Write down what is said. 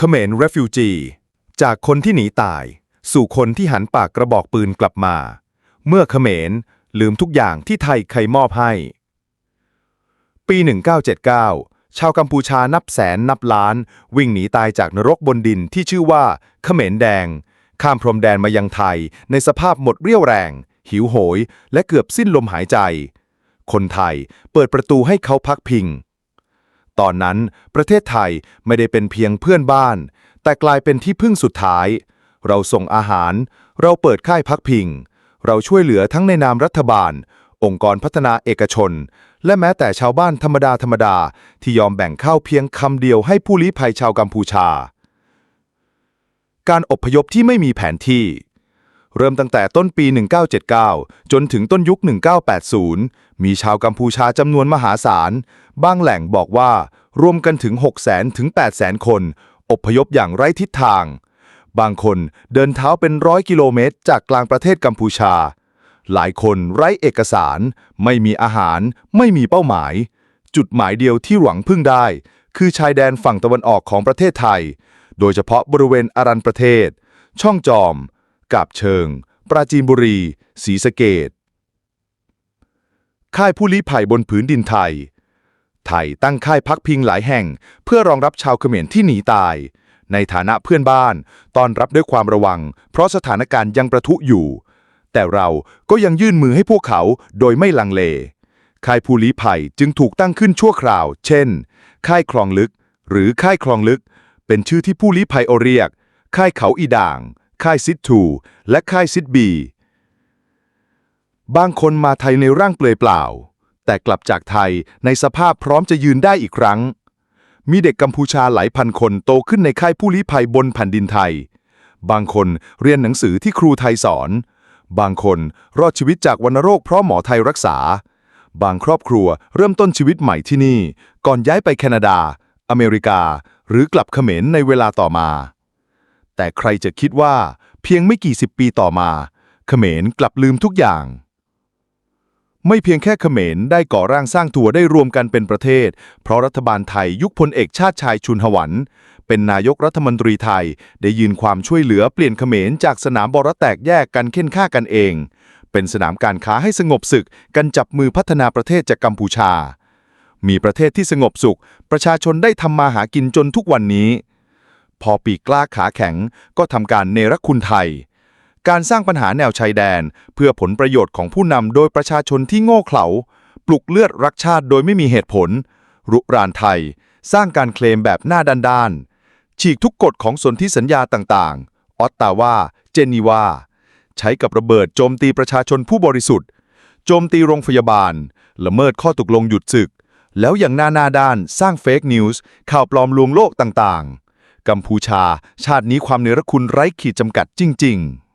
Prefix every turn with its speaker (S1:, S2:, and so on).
S1: เขมร Refugee จากคนที่หนีตาย สู่คนที่หันปากกระบอกปืนกลับมา เมื่อเขมรลืมทุกอย่างที่ไทยเคยมอบให้ ปี 1979 ชาวกัมพูชานับแสนนับล้าน วิ่งหนีตายจากนรกบนดินที่ชื่อว่าเขมรแดง ข้ามพรมแดนมายังไทย ในสภาพหมดเรี่ยวแรง หิวโหย และเกือบสิ้นลมหายใจ คนไทยเปิดประตูให้เขาพักพิง ตอนนั้นประเทศไทยไม่ได้เป็นเพียงเพื่อนบ้าน แต่กลายเป็นที่พึ่งสุดท้าย เราส่งอาหาร เราเปิดค่ายพักพิง เราช่วยเหลือทั้งในนามรัฐบาล องค์กรพัฒนาเอกชน และแม้แต่ชาวบ้านธรรมดาธรรมดาที่ยอมแบ่งข้าวเพียงคำเดียวให้ผู้ลี้ภัยชาวกัมพูชา การอพยพที่ไม่มีแผนที่เริ่มตั้งแต่ต้นปี 1979 จนถึงต้นยุค 1980 มีชาวกัมพูชาจำนวนมหาศาล บางแหล่งบอกว่ารวมกันถึง 6 0 0 0 0ถึง800,000 คน อพยพอย่างไร้ทิศทาง บางคนเดินเท้าเป็นร้อยกิโลเมตร จากกลางประเทศกัมพูชา หลายคนไร้เอกสาร ไม่มีอาหาร ไม่มีเป้าหมาย จุดหมายเดียวที่หวังพึ่งได้ คือชายแดนฝั่งตะวันออกของประเทศไทย โดยเฉพาะบริเวณอารันประเทศ ช่องจอม กาบเชิง ปราจีนบุรีศรีสะเกดค่ายผู้ลี้ภัยบนผืนดินไทย ไทยตั้งค่ายพักพิงหลายแห่ง เพื่อรองรับชาวเขมรที่หนีตาย ในฐานะเพื่อนบ้านตอนรับด้วยความระวัง เพราะสถานการณ์ยังประทุอยู่ แต่เราก็ยังยื่นมือให้พวกเขาโดยไม่ลังเล ค่ายผู้ลี้ภัยจึงถูกตั้งขึ้นชั่วคราว เช่น ค่ายคลองลึก หรือค่ายคลองลึก เป็นชื่อที่ผู้ลี้ภัยโอเรียก ค่ายเขาอีด่าง ค่ายซิดทูและค่ายซิดบีบางคนมาไทยในร่างเปลือยเปล่า แต่กลับจากไทยในสภาพพร้อมจะยืนได้อีกครั้ง มีเด็กกัมพูชาหลายพันคนโตขึ้นในค่ายผู้ลี้ภัยบนแผ่นดินไทย บางคนเรียนหนังสือที่ครูไทยสอน บางคนรอดชีวิตจากวัณโรคเพราะหมอไทยรักษา บางครอบครัวเริ่มต้นชีวิตใหม่ที่นี่ ก่อนย้ายไปแคนาดา อเมริกา หรือกลับเขมรในเวลาต่อมา แต่ใครจะคิดว่า เพียงไม่กี่สิบปีต่อมา เขมรกลับลืมทุกอย่าง ไม่เพียงแค่เขมรได้ก่อร่างสร้างตัวได้รวมกันเป็นประเทศ เพราะรัฐบาลไทยยุคพลเอกชาติชายชุนหวัน เป็นนายกรัฐมนตรีไทย ได้ยืนความช่วยเหลือเปลี่ยนเขมรจากสนามบอระแตกแยกกันเค้นฆ่ากันเอง เป็นสนามการค้าให้สงบศึกกันจับมือพัฒนาประเทศจากกัมพูชา มีประเทศที่สงบสุข ประชาชนได้ทำมาหากินจนทุกวันนี้ พอปีกกล้าขาแข็งก็ทำการเนรคุณไทย การสร้างปัญหาแนวชายแดน เพื่อผลประโยชน์ของผู้นำโดยประชาชนที่โง่เขลา ปลุกเลือดรักชาติโดยไม่มีเหตุผล รุกรานไทย สร้างการเคลมแบบหน้าด้านๆ ฉีกทุกกฎของสนธิสัญญาต่างๆ ออตตาวา เจนีวา ใช้กับระเบิดโจมตีประชาชนผู้บริสุทธิ์ โจมตีโรงพยาบาล ละเมิดข้อตกลงหยุดศึก แล้วอย่างหน้าหน้าด้านสร้างเฟกนิวส์ข่าวปลอมลวงโลกต่างๆ กัมพูชา ชาตินี้ความเนรคุณไร้ขีดจำกัดจริง ๆ